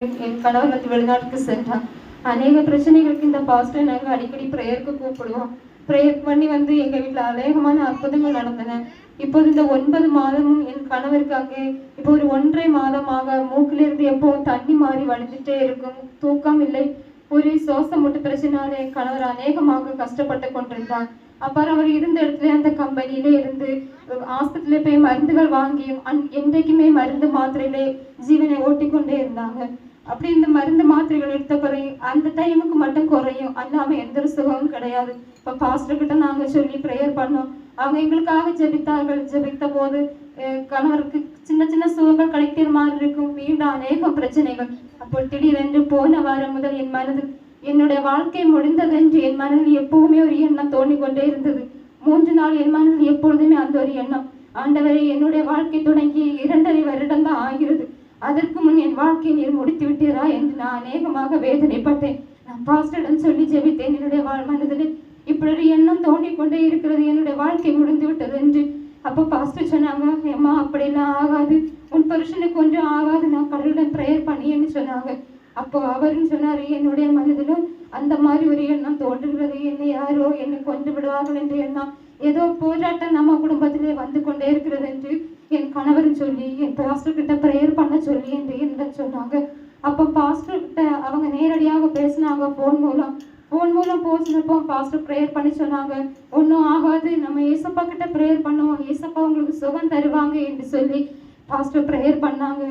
என் கணவர் வந்து வெளிநாட்டுக்கு சென்றான் அநேக பிரச்சனைகளுக்கு இந்த பாஸ்டர் நாங்கள் அடிக்கடி ப்ரேயருக்கு கூப்பிடுவோம். ப்ரேயர் பண்ணி வந்து எங்கள் வீட்டில் அநேகமான அற்புதங்கள் நடந்தன. இப்போது இந்த ஒன்பது மாதமும் என் கணவருக்கு அங்கே இப்போ ஒரு ஒன்றரை மாதமாக மூக்கிலிருந்து எப்போ தண்ணி மாறி வடிஞ்சிட்டே இருக்கும். தூக்கம் இல்லை. ஒரு சுவாச முட்டு பிரச்சனையால என் கணவர் அநேகமாக கஷ்டப்பட்டு கொண்டிருந்தார். அப்புறம் அவர் இருந்த இடத்துல அந்த கம்பெனியிலே இருந்து ஆஸ்பத்திரியில போய் மருந்துகள் வாங்கி அன்- என்றைக்குமே மருந்து மாத்திரையிலே ஜீவனை ஓட்டிக்கொண்டே இருந்தாங்க. அப்படி இந்த மருந்து மாத்திரைகள் எடுத்த குறையும் அந்த டைமுக்கு மட்டும் குறையும். அல்லாம எந்த ஒரு சுகமும் கிடையாது. இப்ப பாஸ்டர் கிட்ட நாங்க சொல்லி ப்ரேயர் பண்ணோம். அவங்க எங்களுக்காக ஜெபித்தார்கள். ஜெபித்த போது கணவருக்கு சின்ன சின்ன சுகங்கள் கிடைக்கிற மாதிரி இருக்கும். மீண்டும் அநேக பிரச்சனைகள். அப்போ திடீரென்று போன வாரம் முதல் என் மனதில் என்னுடைய வாழ்க்கை முடிந்ததென்று என் மனதில் எப்பவுமே ஒரு எண்ணம் தோண்டிக்கொண்டே இருந்தது. மூன்று நாள் என் மனதில் எப்பொழுதுமே அந்த ஒரு எண்ணம். ஆண்டவரை என்னுடைய வாழ்க்கை தொடங்கி இரண்டரை வருடம் தான் ஆகிறது. அதற்கு முன் என் வாழ்க்கையை நீர் முடித்து விட்டீரா என்று நான் அநேகமாக வேதனைப்பட்டேன். நான் பாஸ்டரிடம் சொல்லி ஜெபித்தேன். என்னுடைய வாழ் மனதில் இப்படி ஒரு எண்ணம் தோண்டிக் கொண்டே இருக்கிறது. என்னுடைய வாழ்க்கை முடிந்து விட்டது என்று அப்போ பாஸ்டர் சொன்னாங்க ஏம்மா அப்படியெல்லாம் ஆகாது. உன் புருஷனுக்கு கொஞ்சம் ஆகாது. நான் கடவுளிடம் ப்ரேயர் பண்ணின்னு சொன்னாங்க. அப்போ அவரும் சொன்னார் என்னுடைய மனதிலும் அந்த மாதிரி ஒரு எண்ணம் தோன்றுகிறது. என்னை யாரோ என்னை கொண்டு விடுவார்கள் என்ற எண்ணம் ஏதோ போராட்டம் நம்ம குடும்பத்திலே வந்து கொண்டே இருக்கிறது என்று என் கணவர் சொல்லி என் பாஸ்டர் கிட்ட ப்ரேயர் பண்ண சொல்லி என்று என்னிடம் சொன்னாங்க. அப்போ பாஸ்டர் கிட்ட அவங்க நேரடியாக பேசினாங்க ஃபோன் மூலம். ஃபோன் மூலம் பேசினப்போ பாஸ்டர் ப்ரேயர் பண்ணி சொன்னாங்க. ஒன்றும் ஆகாது. நம்ம ஏசப்பா கிட்ட ப்ரேயர் பண்ணுவோம் ஏசப்பா உங்களுக்கு சுகம் தருவாங்க என்று சொல்லி பாஸ்டர் ப்ரேயர் பண்ணாங்க.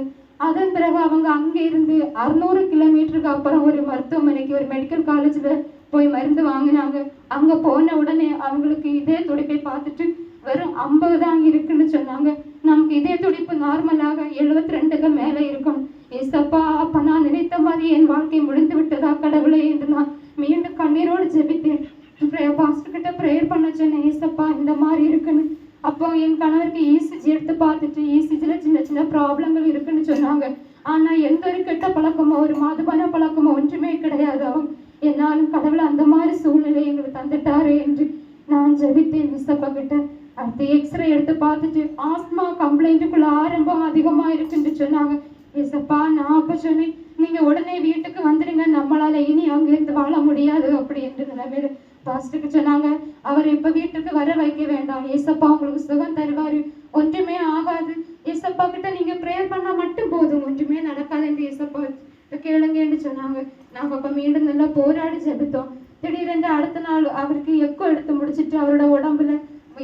அதன் பிறகு அவங்க அங்கே இருந்து அறுநூறு கிலோமீட்டருக்கு அப்புறம் ஒரு மருத்துவமனைக்கு ஒரு மெடிக்கல் காலேஜில் போய் மருந்து வாங்கினாங்க. அங்கே போன உடனே அவங்களுக்கு இதே துடிப்பை பார்த்துட்டு வெறும் ஐம்பது தான் இருக்குன்னு சொன்னாங்க. இதய இதே துடிப்பு நார்மலாக எழுபத்தி ரெண்டுக்கு மேலே இருக்கும். ஏசப்பா அப்ப நான் நினைத்த மாதிரி என் வாழ்க்கை முடிந்து விட்டதா கடவுளே என்று நான் மீண்டும் கண்ணீரோடு ஜெபித்தேன். பாஸ்டர் கிட்ட ப்ரேயர் பண்ண சொன்னேன் ஏசப்பா இந்த மாதிரி இருக்குன்னு. அப்போ என் கணவருக்கு இசிஜி எடுத்து பார்த்துட்டு இசிஜியில் சின்ன சின்ன ப்ராப்ளங்கள் இருக்குன்னு சொன்னாங்க. ஆனா எந்த ஒரு கெட்ட பழக்கமோ ஒரு மதுபான பழக்கமோ ஒன்றுமே கிடையாது. என்னாலும் கடவுள் அந்த மாதிரி சூழ்நிலை எங்களுக்கு தந்துட்டாரு என்று நான் ஜெபித்தேன் மிஸ்ஸப்பா கிட்ட. அடுத்து எக்ஸ்ரே எடுத்து பார்த்துட்டு ஆஸ்மா கம்ப்ளைண்ட்டுக்குள்ள ஆரம்பம் அதிகமா இருக்குன்னு சொன்னாங்க. ஏசப்பா நான் அப்ப சொன்னேன் நீங்க உடனே வீட்டுக்கு வந்துடுங்க நம்மளால இனி அங்க இருந்து வாழ முடியாது அப்படி என்று நிலைமையில பாஸ்டருக்கு சொன்னாங்க. அவர் இப்ப வீட்டுக்கு வர வைக்க வேண்டாம். ஏசப்பா உங்களுக்கு சுகம் தருவாரு. ஒன்றுமே ஆகாது. ஏசப்பா கிட்ட நீங்க ப்ரேயர் பண்ணா மட்டும் போதும். ஒன்றுமே நடக்காது என்று ஏசப்பா கேளுங்கன்னு சொன்னாங்க. நாங்க அப்ப மீண்டும் நல்லா போராடி செலுத்தோம் திடீரென்று அடுத்த நாள் அவருக்கு எக்கோ எடுத்து முடிச்சிட்டு அவரோட உடம்புல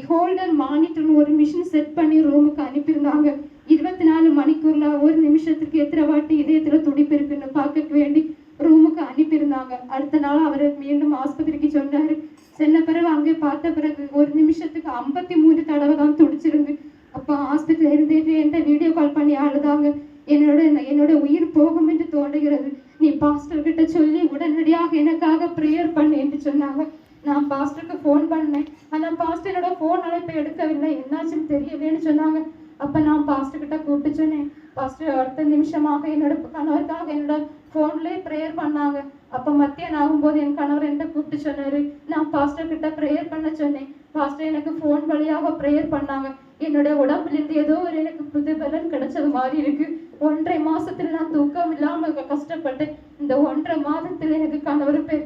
ஹோல்டர் மானிட்டர்னு ஒரு மிஷின் செட் பண்ணி ரூமுக்கு அனுப்பியிருந்தாங்க. இருபத்தி நாலு மணிக்கூர்ல ஒரு நிமிஷத்துக்கு எத்தனை வாட்டி இதயத்துல துடிப்பு இருக்குன்னு பார்க்க வேண்டி ரூமுக்கு அனுப்பியிருந்தாங்க. அடுத்த நாள் அவர் மீண்டும் ஆஸ்பத்திரிக்கு சொன்னாரு. சென்ன பிறகு அங்கே பார்த்த பிறகு ஒரு நிமிஷத்துக்கு ஐம்பத்தி மூணு தடவை தான் துடிச்சிருந்து அப்போ ஆஸ்பத்திரியில் இருந்துட்டு என்கிட்ட வீடியோ கால் பண்ணி அழுதாங்க. என்னோட என்னோட உயிர் போகும் என்று தோன்றுகிறது. நீ பாஸ்டர் கிட்ட சொல்லி உடனடியாக எனக்காக ப்ரேயர் பண்ணு என்று சொன்னாங்க. நான் பாஸ்டருக்கு ஃபோன் பண்ணேன். ஆனால் பாஸ்டர் என்னோட ஃபோன் இப்போ எடுக்கவில்லை. என்னாச்சுன்னு தெரியலேன்னு சொன்னாங்க. அப்போ நான் பாஸ்டர்கிட்ட கூப்பிட்டு சொன்னேன். பாஸ்டர் அடுத்த நிமிஷமாக என்னோட கணவருக்காக என்னோட ஃபோன்லேயே ப்ரேயர் பண்ணாங்க. அப்போ மத்தியானம் ஆகும்போது என் கணவர் என்கிட்ட கூப்பிட்டு சொன்னார். நான் பாஸ்டர்கிட்ட ப்ரேயர் பண்ண சொன்னேன். பாஸ்டர் எனக்கு ஃபோன் வழியாக ப்ரேயர் பண்ணாங்க. என்னுடைய உடம்புலேருந்து ஏதோ ஒரு எனக்கு புது பலன் கிடைச்சது மாதிரி இருக்கு. ஒன்றரை மாசத்துல நான் தூக்கம் இல்லாமல் கஷ்டப்பட்டு கஷ்டப்பட்டேன் இந்த ஒன்றரை மாதத்துல எனக்கு கணவர் பேர்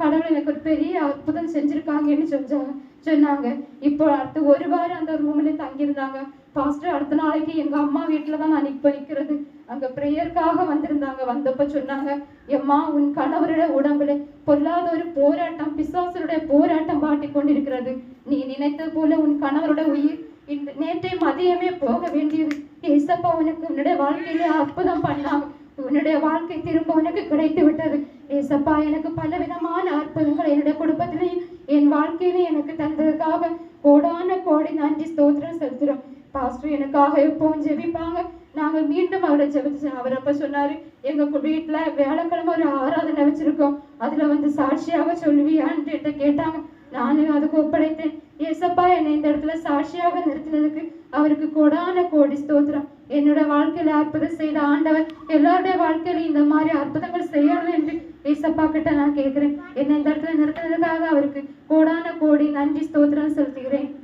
கடவுள் எனக்கு ஒரு பெரிய அற்புதம் செஞ்சிருக்காங்கன்னு சொன்னாங்க சொன்னாங்க. இப்போ அடுத்து ஒரு வாரம் அந்த ரூம்ல தங்கியிருந்தாங்க. பாஸ்டர் அடுத்த நாளைக்கு எங்க அம்மா வீட்டுல தான் நான் இப்ப நிக்கிறது அங்க ப்ரேயருக்காக வந்திருந்தாங்க. வந்தப்ப சொன்னாங்க எம்மா உன் கணவரோட உடம்புல பொல்லாத ஒரு போராட்டம் பிசாசருடைய போராட்டம் பாட்டி கொண்டிருக்கிறது. நீ நினைத்தது போல உன் கணவரோட உயிர் இந்த நேற்றை மதியமே போக வேண்டியது. ஏசப்பா உனக்கு உன்னுடைய வாழ்க்கையிலே அற்புதம் பண்ணாங்க உன்னுடைய வாழ்க்கை திரும்ப உனக்கு கிடைத்து விட்டது. ஏசப்பா எனக்கு பலவிதமான அற்புதங்கள் என்னுடைய குடும்பத்திலையும் என் வாழ்க்கையிலையும் எனக்கு தந்ததுக்காக கோடான கோடி நன்றி ஸ்தோத்திரம் செலுத்துறோம். பாஸ்டர் எனக்காக எப்பவும் ஜெபிப்பாங்க. நாங்கள் மீண்டும் அவரை ஜெபிச்சு அவர் அப்ப சொன்னாரு எங்க வீட்டுல வியாழக்கிழமை ஒரு ஆராதனை வச்சிருக்கோம். அதுல வந்து சாட்சியாக சொல்லுவியான்னு என்கிட்ட கேட்டாங்க. நானும் அதுக்கு ஒப்படைத்தேன். ஏசப்பா என்னை இந்த இடத்துல சாட்சியாக நிறுத்தினதுக்கு அவருக்கு கொடான கோடி ஸ்தோத்திரம். என்னோட வாழ்க்கையில அற்புதம் செய்த ஆண்டவர் எல்லாருடைய வாழ்க்கையில இந்த மாதிரி அற்புதங்கள் செய்யணும் என்று ஏசப்பா கிட்ட நான் கேட்கிறேன் என்னை இந்த இடத்துல நிறுத்தினதுக்காக அவருக்கு கோடான கோடி நன்றி ஸ்தோத்திரம் செலுத்துகிறேன்